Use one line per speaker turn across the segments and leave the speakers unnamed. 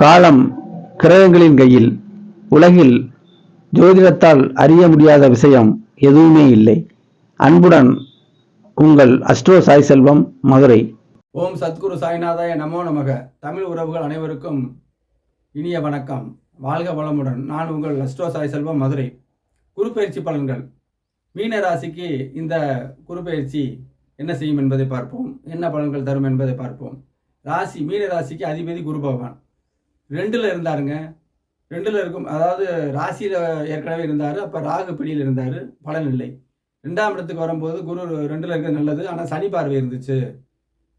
காலம் கிரகங்களின் கையில் உலகில் ஜோதிடத்தால் அறிய முடியாத விஷயம் எதுவுமே இல்லை. அன்புடன் உங்கள் அஸ்ட்ரோ சாய் செல்வம் மதுரை.
ஓம் சத்குரு சாய்நாதாய நமோ நமக. தமிழ் உறவுகள் அனைவருக்கும் இனிய வணக்கம். வாழ்க வளமுடன். நான் உங்கள் அஸ்ட்ரோ சாய் செல்வம் மதுரை. குருப்பெயர்ச்சி பலன்கள். மீன ராசிக்கு இந்த குருப்பெயர்ச்சி என்ன செய்யும் என்பதை பார்ப்போம். என்ன பலன்கள் தரும் என்பதை பார்ப்போம். ராசி மீன ராசிக்கு அதிபதி குரு பகவான். ரெண்டில் இருந்தாருங்க. ரெண்டில் இருக்கும் அதாவது ராசியில் ஏற்கனவே இருந்தார் அப்போ ராகு பிடியில் இருந்தார் பலன் இல்லை. ரெண்டாம் இடத்துக்கு வரும்போது குரு ரெண்டில் இருக்கிறது நல்லது ஆனால் சனி பார்வை இருந்துச்சு.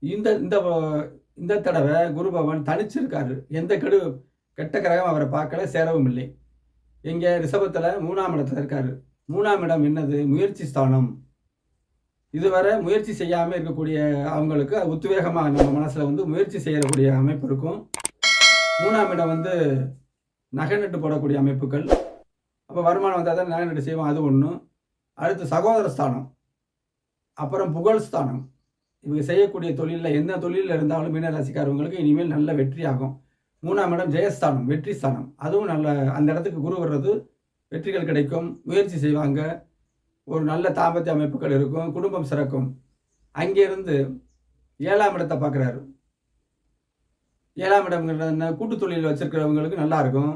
இந்த இந்த இந்த தடவை குரு பகவான் தனிச்சிருக்காரு. எந்த கெடு கெட்ட கிரகம் அவரை பார்க்கல சேரவும் இல்லை. எங்க ரிஷபத்தில் மூணாம் இடத்துல இருக்கார். மூணாம் இடம் என்னது? முயற்சி ஸ்தானம். இதுவரை முயற்சி செய்யாமல் இருக்கக்கூடிய அவங்களுக்கு உத்வேகமாக நம்ம மனசில் வந்து முயற்சி செய்யக்கூடிய அமைப்பு இருக்கும். மூணாம் இடம் வந்து நகை நட்டு போடக்கூடிய அமைப்புகள். அப்போ வருமானம் வந்தால் தான் நகை நட்டு செய்வோம் அது ஒன்று அடுத்து சகோதர ஸ்தானம். அப்புறம் புகழ் ஸ்தானம். இவங்க செய்யக்கூடிய தொழிலில் எந்த தொழிலில் இருந்தாலும் மீனராசிக்காரவங்களுக்கு இனிமேல் நல்ல வெற்றி ஆகும். மூணாம் இடம் ஜெயஸ்தானம் வெற்றி ஸ்தானம். அதுவும் நல்ல அந்த இடத்துக்கு குரு வர்றது வெற்றிகள் கிடைக்கும். முயற்சி செய்வாங்க. ஒரு நல்ல தாம்பத்திய அமைப்புகள் இருக்கும். குடும்பம் சிறக்கும். அங்கேருந்து ஏழாம் இடத்தை பார்க்குறாரு. ஏழாம் இடம்ங்கிறது கூட்டு தொழில் வச்சுருக்கிறவங்களுக்கு நல்லா இருக்கும்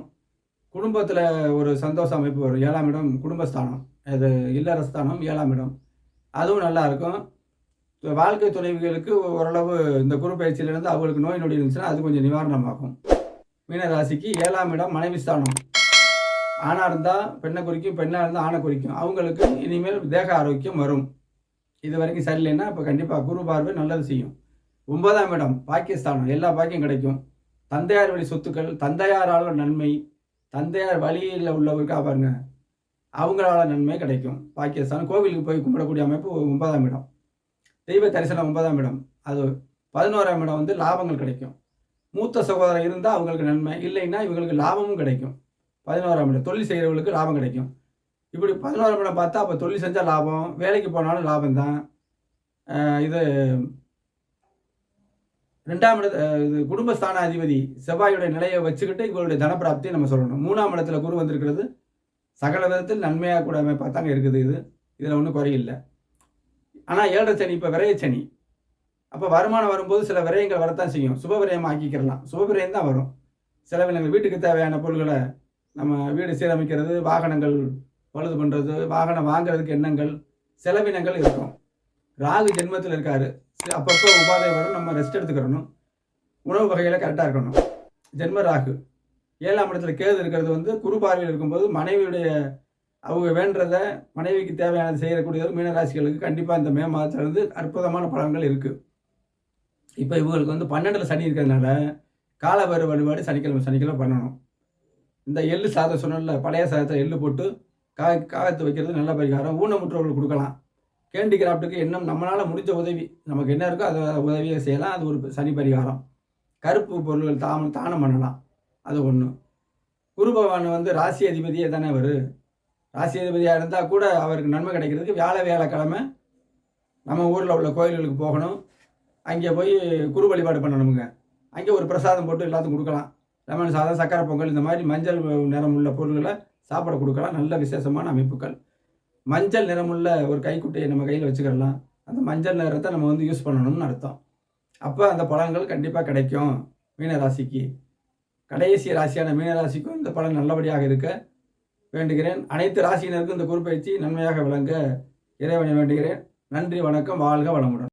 குடும்பத்தில் ஒரு சந்தோஷ அமைப்பு வரும். ஏழாம் இடம் குடும்பஸ்தானம். அது இல்லறஸ்தானம் ஏழாம் இடம். அதுவும் நல்லா இருக்கும் வாழ்க்கை துணைவிகளுக்கு ஓரளவு இந்த குரு பயிற்சியிலேருந்து அவங்களுக்கு நோய் நொடி இருந்துச்சுன்னா அது கொஞ்சம் நிவாரணமாகும். மீனராசிக்கு ஏழாம் இடம் மனைவி ஸ்தானம் ஆணாக இருந்தால் பெண்ணை குறிக்கும் பெண்ணாக இருந்தால் ஆணை குறிக்கும். அவங்களுக்கு இனிமேல் தேக ஆரோக்கியம் வரும். இது வரைக்கும் சரியில்லைன்னா இப்போ கண்டிப்பாக குரு பார்வை நல்லது செய்யும். ஒன்பதாம் இடம் பாகிஸ்தானம். எல்லா பாக்கியம் கிடைக்கும். தந்தையார் வழி சொத்துக்கள் தந்தையாரால நன்மை தந்தையார் வழியில் உள்ளவருக்கா பாருங்க அவங்களால நன்மை கிடைக்கும். பாகிஸ்தான் கோவிலுக்கு போய் கும்பிடக்கூடிய அமைப்பு ஒன்பதாம் இடம். தெய்வ தரிசனம் ஒன்பதாம் இடம். அது பதினோராம் இடம் வந்து லாபங்கள் கிடைக்கும். மூத்த சகோதரர் இருந்தால் அவங்களுக்கு நன்மை இல்லைன்னா இவங்களுக்கு லாபமும் கிடைக்கும். பதினோராம் இடம் தொழில் செய்கிறவங்களுக்கு லாபம் கிடைக்கும். இப்படி பதினோராம் இடம் பார்த்தா அப்போ தொழில் செஞ்சால் லாபம் வேலைக்கு போனாலும் லாபம் தான் இது ரெண்டாம் இடத்து அஹ் இது அதிபதி செவ்வாயுடைய நிலையை வச்சுக்கிட்டு இவங்களுடைய தனப்பிராப்தியை நம்ம சொல்லணும். மூணாம் இடத்துல குரு வந்திருக்கிறது சகல விதத்தில் நன்மையாக கூட அமைப்பாக தாங்க இருக்குது இது. இதில் ஒன்றும் குறையில்லை ஆனால் ஏழரை சனி இப்போ விரைய சனி. அப்போ வருமானம் வரும்போது சில விரயங்கள் வரத்தான் செய்யும். சுப விரயம் ஆக்கிக்கிறலாம் சுப விரயம் தான் வரும். செலவினங்கள் வீட்டுக்கு தேவையான பொருள்களை நம்ம வீடு சீரமைக்கிறது வாகனங்கள் பழுது பண்ணுறது வாகனம் வாங்குறதுக்கு எண்ணங்கள் செலவினங்கள் இருக்கும். ராகு ஜென்மத்தில் இருக்காரு. அப்பப்போ உபாதை வரும். நம்ம ரெஸ்ட் எடுத்துக்கிறணும் உணவு வகையில் கரெக்டாக இருக்கணும். ஜென்ம ராகு. ஏழாம் இடத்துல கேது இருக்கிறது வந்து குரு பார்வையில் இருக்கும்போது மனைவியுடைய அவங்க வேண்டதை மனைவிக்கு தேவையானது செய்யக்கூடியது மீனராசிகளுக்கு கண்டிப்பாக இந்த மே மாதத்துல இருந்து அற்புதமான பலன்கள் இருக்குது இப்போ இவங்களுக்கு வந்து பன்னெண்டில் சனி இருக்கிறதுனால காலபைரவ வழிபாடு சனிக்கிழமை சனிக்கிழமை பண்ணணும். இந்த எள்ளு சாதம் சொன்னல பழைய சாதத்தை எள்ளு போட்டு கா காகத்து வைக்கிறது நல்ல பரிகாரம். ஊனமுற்றவர்கள் கொடுக்கலாம். கேண்டி கிராஃப்ட்டுக்கு இன்னும் நம்மளால் முடிஞ்ச உதவி நமக்கு என்ன இருக்கோ அதை உதவியை செய்யலாம். அது ஒரு சனி பரிகாரம். கருப்பு பொருள்கள் தாம தானம் பண்ணலாம். அது ஒன்று குரு பகவான் வந்து ராசி அதிபதியே தானே அவர். ராசி அதிபதியாக இருந்தால் கூட அவருக்கு நன்மை கிடைக்கிறதுக்கு வியாழ வியாழக்கிழமை நம்ம ஊரில் உள்ள கோயில்களுக்கு போகணும். அங்கே போய் குரு வழிபாடு பண்ணணுமுங்க. அங்கே ஒரு பிரசாதம் போட்டு எல்லாத்துக்கும் கொடுக்கலாம். லெமன் சாதம் சக்கரை பொங்கல் இந்த மாதிரி மஞ்சள் நிறம் உள்ள பொருள்களை சாப்பிட கொடுக்கலாம். நல்ல விசேஷமான அமைப்புகள். மஞ்சள் நிறமுள்ள ஒரு கைக்குட்டையை நம்ம கையில் வச்சுக்கிடலாம் அந்த மஞ்சள் நிறத்தை நம்ம வந்து யூஸ் பண்ணணும்னு அர்த்தம். அப்போ அந்த பலன்கள் கண்டிப்பாக கிடைக்கும் மீனராசிக்கு. கடைசி ராசியான மீனராசிக்கும் இந்த பலன் நல்லபடியாக இருக்க வேண்டுகிறேன். அனைத்து ராசியினருக்கும் இந்த குறிப்பயிற்சி நன்மையாக விளங்க இறைவனை வேண்டுகிறேன். நன்றி வணக்கம் வாழ்க வளமுடன்.